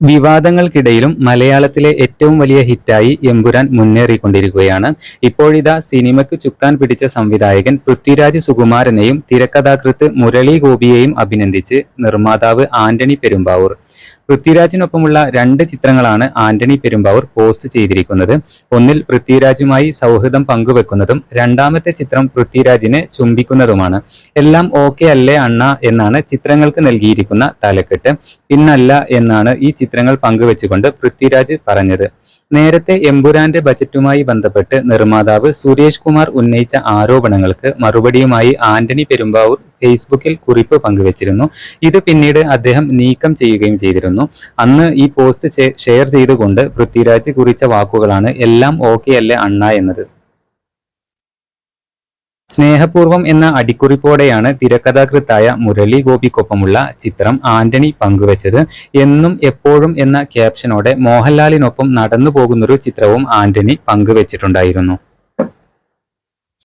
വിവാദങ്ങൾക്കിടയിലും മലയാളത്തിലെ ഏറ്റവും വലിയ ഹിറ്റായി എമ്പുരാൻ മുന്നേറിക്കൊണ്ടിരിക്കുകയാണ്. ഇപ്പോഴിതാ സിനിമയ്ക്ക് ചുക്കാൻ പിടിച്ച സംവിധായകൻ പൃഥ്വിരാജ് സുകുമാരനെയും തിരക്കഥാകൃത്ത് മുരളി ഗോപിയെയും അഭിനന്ദിച്ച് നിർമ്മാതാവ് ആന്റണി പെരുമ്പാവൂർ. പൃഥ്വിരാജിനൊപ്പമുള്ള രണ്ട് ചിത്രങ്ങളാണ് ആന്റണി പെരുമ്പാവൂർ പോസ്റ്റ് ചെയ്തിരിക്കുന്നത്. ഒന്നിൽ പൃഥ്വിരാജുമായി സൗഹൃദം പങ്കുവെക്കുന്നതും രണ്ടാമത്തെ ചിത്രം പൃഥ്വിരാജിനെ ചുംബിക്കുന്നതുമാണ്. എല്ലാം ഓക്കെ അല്ലേ അണ്ണ എന്നാണ് ചിത്രങ്ങൾക്ക് നൽകിയിരിക്കുന്ന തലക്കെട്ട്. പിന്നല്ല എന്നാണ് ഈ ചിത്രങ്ങൾ പങ്കുവെച്ചുകൊണ്ട് പൃഥ്വിരാജ് പറഞ്ഞത്. നേരത്തെ എമ്പുരാന്റെ ബജറ്റുമായി ബന്ധപ്പെട്ട് നിർമ്മാതാവ് സുരേഷ് കുമാർ ഉന്നയിച്ച ആരോപണങ്ങൾക്ക് മറുപടിയുമായി ആന്റണി പെരുമ്പാവൂർ ഫേസ്ബുക്കിൽ കുറിപ്പ് പങ്കുവച്ചിരുന്നു. ഇത് പിന്നീട് അദ്ദേഹം നീക്കം ചെയ്യുകയും ചെയ്തിരുന്നു. അന്ന് ഈ പോസ്റ്റ് ഷെയർ ചെയ്തുകൊണ്ട് പൃഥ്വിരാജ് കുറിച്ച വാക്കുകളാണ് എല്ലാം ഓക്കെ അല്ലേ അണ്ണ എന്നത്. സ്നേഹപൂർവം എന്ന അടിക്കുറിപ്പോടെയാണ് തിരക്കഥാകൃത്തായ മുരളി ഗോപിക്കൊപ്പമുള്ള ചിത്രം ആന്റണി പങ്കുവച്ചത്. എന്നും എപ്പോഴും എന്ന ക്യാപ്ഷനോടെ മോഹൻലാലിനൊപ്പം നടന്നു പോകുന്നൊരു ചിത്രവും ആന്റണി പങ്കുവച്ചിട്ടുണ്ടായിരുന്നു.